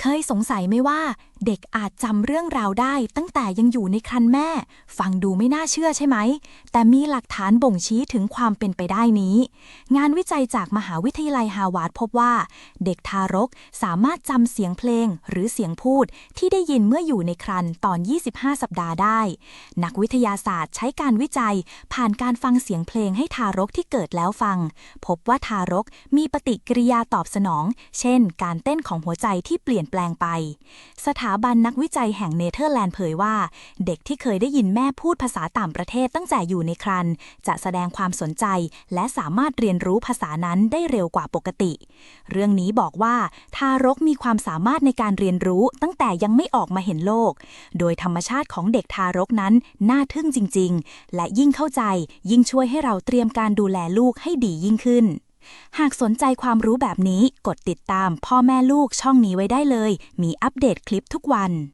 เคยสงสัยไหมว่า เด็กอาจจำเรื่องราวได้ตั้งแต่ยังอยู่ในครรภ์แม่ ฟังดูไม่น่าเชื่อใช่ไหม แต่มีหลักฐานบ่งชี้ถึงความเป็นไปได้นี้ งานวิจัยจากมหาวิทยาลัยฮาวาดพบว่า เด็กทารกสามารถจำเสียงเพลงหรือเสียงพูดที่ได้ยินเมื่ออยู่ในครรภ์ตอน 25 สัปดาห์ได้ นักวิทยาศาสตร์ใช้การวิจัย ผ่านการฟังเสียงเพลงให้ทารกที่เกิดแล้วฟัง พบว่าทารกมีปฏิกิริยาตอบสนอง เช่น การเต้นของหัวใจที่เปลี่ยนแปลงไป สถาบันนักวิจัยแห่งเนเธอร์แลนด์เผยว่า เด็กที่เคยได้ยินแม่พูดภาษาต่างประเทศตั้งแต่อยู่ในครรภ์จะแสดงความสนใจ และสามารถเรียนรู้ภาษานั้นได้เร็วกว่าปกติ เรื่องนี้บอกว่าทารกมีความสามารถในการเรียนรู้ตั้งแต่ยังไม่ออกมาเห็นโลก โดยธรรมชาติของเด็กทารกนั้นน่าทึ่งจริง ๆ และยิ่งเข้าใจ ยิ่งช่วยให้เราเตรียมการดูแลลูกให้ดียิ่งขึ้น หากสนใจความรู้แบบนี้กดติดตามพ่อแม่ลูกช่องนี้ไว้ได้เลย มีอัปเดตคลิปทุกวัน